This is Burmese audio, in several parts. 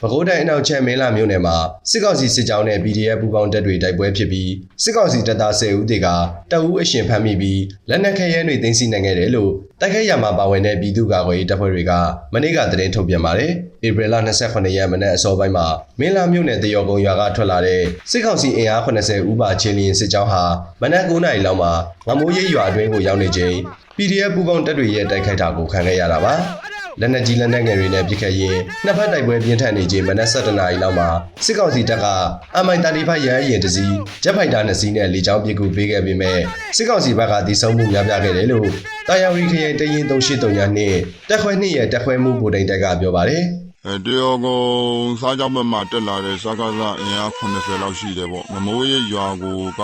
ပဲခူးတိုင်းအနောက်ချက်မင်းလာမြို့နယ်မှာစစ်ကောင်စီစစ်ကြောင်းနဲ့ PDF ပူးပေါင်းတပ်တွေတိုက်ပွဲဖြစ်ပြီးစစ်ကောင်စီတပ်သား10ဦးတေကတပ်ဦးအရှင်ဖမ်းမိပြီးလက်နက်ခဲယမ်းတွေသိမ်းဆည်းနိုင်ခဲ့တယ်လို့တိုက်ခိုက်ရမှာပါဝင်တဲ့ပြည်သူ့ကာကွယ်ရေးတပ်ဖွဲ့တွေကမနေ့ကသတင်းထုတ်ပြန်ပါတယ်။ဧပြီလ28ရက်မနက်အစောပိုင်းမှာမင်းလာမြို့နယ်တရော်ကုန်းရွာကထွက်လာတဲ့စစ်ကောင်စီအင်အား80ဦးပါချင်းလျင်စစ်ကြောင်းဟာမနက်9:00နာရီလောက်မှာငမိုးရိပ်ရွာအတွင်းကိုရောက်နေချိန် PDF ပူးပေါင်းတပ်တွေရဲ့တိုက်ခိုက်တာကိုခံခဲ့ရတာပါ။ လက်နက်ကြီးလက်နက်ငယ်တွေနဲ့ပစ်ခတ်ရင်းနှစ်ဖက်တိုက်ပွဲပြင်းထန်နေချိန်မနက်7:00နာရီလောက်မှာစစ်ကောင်စီတပ်ကအမိုင်တန်ဒီဖိုက်ရဟန်းရင်တစီဂျက်ဖိုက်တာနှစ်စီးနဲ့လေကြောင်းပစ်ကူပေးခဲ့ပေမဲ့စစ်ကောင်စီဘက်ကဒီဆုံးမှုများပြားခဲ့တယ်လို့တာယာဝီခရိုင်တရင်3839နဲ့တက်ခွဲနှစ်ရဲ့တက်ခွဲမှုဗိုလ်တိုင်တက်ကပြောပါတယ်အဲတရောကုန်စားကြောက်ဘက်မှာတက်လာတဲ့စကားစားအင်အား80လောက်ရှိတယ်ပေါ့ငမိုးရိပ်ရွာကိုက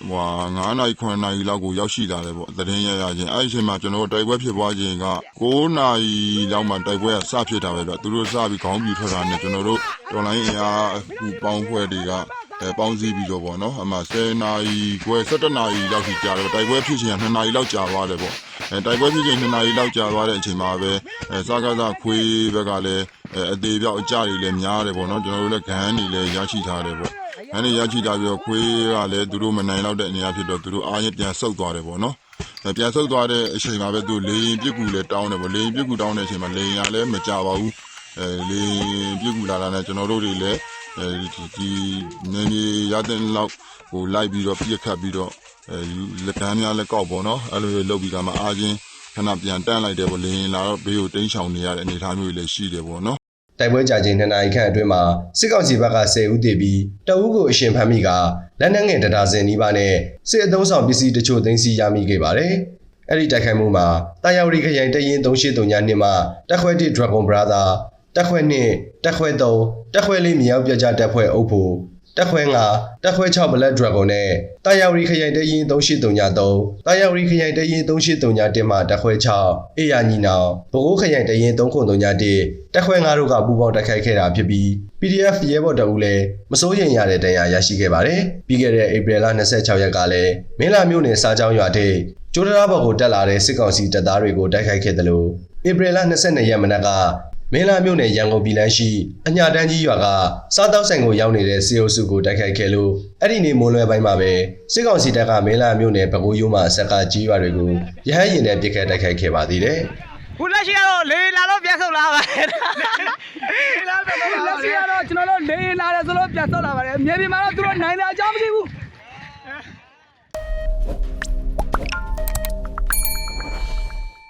ဟွာ9နာရီ9နာရီလောက်ကိုရောက်ရှိလာတယ်ပေါ့သတင်းရရချင်းအဲ့ဒီအချိန်မှာကျွန်တော်တို့တိုက်ပွဲဖြစ်ပွားခြင်းက9နာရီလောက်မှတိုက်ပွဲကစဖြစ်တာပဲဗျသူတို့စပြီးခေါင်းပြူထွက်တာနဲ့ကျွန်တော်တို့တော်လိုင်းအင်အားအခုပေါင်းဖွဲ့တွေကအဲပေါင်းစည်းပြီးတော့ပေါ့နော်အမှ10နာရီခွဲ17နာရီလောက်ထိကြာတယ်တိုက်ပွဲဖြစ်ခြင်းက2နာရီလောက်ကြာသွားတယ်ပေါ့အဲတိုက်ပွဲဖြစ်ခြင်း2နာရီလောက်ကြာသွားတဲ့အချိန်မှာပဲအဲစကားစားခွေးဘက်ကလည်း အဲအသေးပြောက်အကြတွေလည်းများတယ်ပေါ့နော်ကျွန်တော်တို့လည်းဂန်းတွေလည်းရရှိထားတယ်ပေါ့ဂန်းတွေရရှိထားပြီးတော့ခွေးကလည်းသူတို့မနိုင်တော့တဲ့အနေအထားဖြစ်တော့သူတို့အားရင်ပြန်ဆုတ်သွားတယ်ပေါ့နော်အဲပြန်ဆုတ်သွားတဲ့အချိန်မှာပဲသူလေရင်ပြစ်ကူလည်းတောင်းတယ်ပေါ့လေရင်ပြစ်ကူတောင်းတဲ့အချိန်မှာလေရင်ကလည်းမကြပါဘူးအဲလေရင်ပြစ်ကူလာတာနဲ့ကျွန်တော်တို့တွေလည်းအဲဒီဒီနေနေရတဲ့လောက်ဟိုလိုက်ပြီးတော့ပြစ်ခတ်ပြီးတော့အဲလက်ကမ်းများလည်းကောက်ပေါ့နော်အဲ့လိုလုပ်ပြီးကမှအားချင်းခဏပြန်တန်းလိုက်တယ်ပေါ့လေရင်လာတော့ဘေးကိုတင်းချောင်နေရတဲ့အနေအထားမျိုးတွေလည်းရှိတယ်ပေါ့နော် တိုက်ပွဲကြာချိန်2နာရီခန့်အတွင်းမှာစစ်ကောင်စီဘက်က10ဦးတည်ပြီးတအုပ်ကိုအရှင်ဖမ်းမိကလက်နက်ငယ်တဒါဇင်နီးပါးနဲ့စစ်အုံဆောင်ပစ္စည်းတချို့သိမ်းဆည်းရမိခဲ့ပါတယ်။အဲ့ဒီတိုက်ခိုက်မှုမှာတာယာဝတီခရိုင်တရင်3839နှစ်မှတက်ခွဲ1 Dragon Brother တက်ခွဲ2တက်ခွဲ3တက်ခွဲ4မြောက်ပြကြတက်ဖွဲ့အုပ်ဖို့ တက်ခွဲ9တက်ခွဲ6 Black Dragon နဲ့တာယာဝတီခရိုင်တရင်3833တာယာဝတီခရိုင်တရင်3831မှတက်ခွဲ6အေယာညီနောင်ဘကိုးခရိုင်တရင်3931တက်ခွဲ9တို့ကပူးပေါင်းတိုက်ခိုက်ခဲ့တာဖြစ်ပြီး PDF ရဲဘော်တအုပ်လည်းမစိုးရိမ်ရတဲ့တရားရရှိခဲ့ပါတယ်။ပြီးခဲ့တဲ့ဧပြီလ26ရက်ကလည်းမင်းလာမြို့နယ်စားကြောင်းရွာထိပ်ကျိုးတရာဘော်ကိုတက်လာတဲ့စစ်ကောင်စီတပ်သားတွေကိုတိုက်ခိုက်ခဲ့တယ်လို့ဧပြီလ22ရက်မနက်က မင်းလာမြို့နယ်ရန်ကုန်ပြည်လမ်းရှိအညာတန်းကြီးရွာကစားတောက်ဆိုင်ကိုရောက်နေတဲ့စီအိုစုကိုတိုက်ခိုက်ခဲ့လို့အဲ့ဒီနေ့မိုးလွယ်ပိုင်းမှာပဲစစ်ကောင်စီတပ်ကမင်းလာမြို့နယ်ဗကိုးရိုးမှာဆက်ကကြီးရွာတွေကိုရဟန်းရင်နဲ့ပစ်ခတ်တိုက်ခိုက်ခဲ့ပါသေးတယ်။ခုလက်ရှိကတော့လေလာတော့ပြန်ဆုတ်လာပါတယ်လက်ရှိကတော့ကျွန်တော်တို့လေရင်လာတယ်ဆိုလို့ပြန်ဆောက်လာပါတယ်မြေပြင်မှာတော့သူတို့နိုင်တာအကြောင်းမရှိဘူး